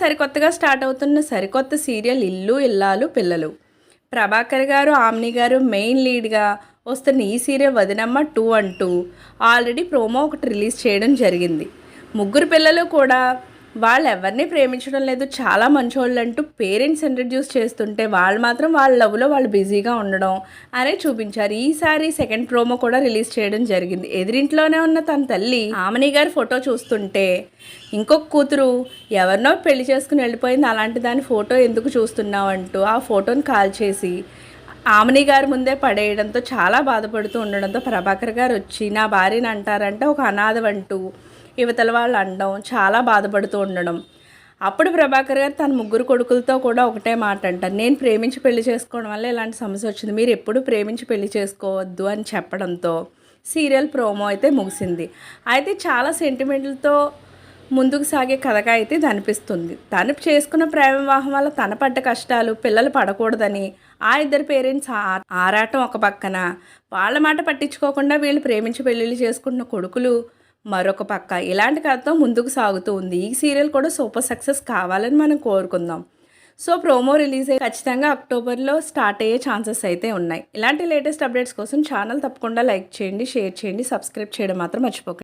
సరికొత్తగా స్టార్ట్ అవుతున్న సరికొత్త సీరియల్ ఇల్లు ఇల్లాలు పిల్లలు. ప్రభాకర్ గారు ఆమ్ని గారు మెయిన్ లీడ్గా వస్తున్న ఈ సీరియల్ వదినమ్మ టూ అంటూ ఆల్రెడీ ప్రోమో ఒకటి రిలీజ్ చేయడం జరిగింది. ముగ్గురు పిల్లలు కూడా వాళ్ళు ఎవరిని ప్రేమించడం లేదు. చాలా మంచోళ్ళు అంటూ పేరెంట్స్ ఇంట్రడ్యూస్ చేస్తుంటే వాళ్ళు మాత్రం వాళ్ళ లవ్లో వాళ్ళు బిజీగా ఉండడం అనే చూపించారు. ఈసారి సెకండ్ ప్రోమో కూడా రిలీజ్ చేయడం జరిగింది. ఎదురింట్లోనే ఉన్న తన తల్లి ఆమని గారి ఫోటో చూస్తుంటే ఇంకొక కూతురు ఎవరినో పెళ్ళి చేసుకుని వెళ్ళిపోయింది. అలాంటి దాని ఫోటో ఎందుకు చూస్తున్నావు? అంటూ ఆ ఫోటోని కాల్ చేసి ఆమెని గారి ముందే పడేయడంతో చాలా బాధపడుతూ ఉండడంతో ప్రభాకర్ గారు వచ్చి నా భార్యని అంటారంటే ఒక అనాథవంటూ యువతల వాళ్ళు అనడం చాలా బాధపడుతూ ఉండడం. అప్పుడు ప్రభాకర్ గారు తన ముగ్గురు కొడుకులతో కూడా ఒకటే మాట అంటారు. నేను ప్రేమించి పెళ్ళి చేసుకోవడం వల్ల ఇలాంటి సమస్య వచ్చింది. మీరు ఎప్పుడు ప్రేమించి పెళ్ళి చేసుకోవద్దు అని చెప్పడంతో సీరియల్ ప్రోమో అయితే ముగిసింది. అయితే చాలా సెంటిమెంట్లతో ముందుకు సాగే కథగా అయితే ఇది అనిపిస్తుంది. తను చేసుకున్న ప్రేమ వివాహం వల్ల తన పడ్డ కష్టాలు పిల్లలు పడకూడదని ఆ ఇద్దరు పేరెంట్స్ ఆ- ఆరాటం ఒక పక్కన. వాళ్ళ మాట పట్టించుకోకుండా వీళ్ళు ప్రేమించి పెళ్ళిళ్ళు చేసుకుంటున్న కొడుకులు మరొక పక్క. ఇలాంటి కథతో ముందుకు సాగుతూ ఉంది. ఈ సీరియల్ కూడా సూపర్ సక్సెస్ కావాలని మనం కోరుకుందాం. సో ప్రోమో రిలీజ్ అయ్యి ఖచ్చితంగా అక్టోబర్లో స్టార్ట్ అయ్యే ఛాన్సెస్ అయితే ఉన్నాయి. ఇలాంటి లేటెస్ట్ అప్డేట్స్ కోసం ఛానల్ తప్పకుండా లైక్ చేయండి షేర్ చేయండి సబ్స్క్రైబ్ చేయడం మాత్రం మర్చిపోకండి.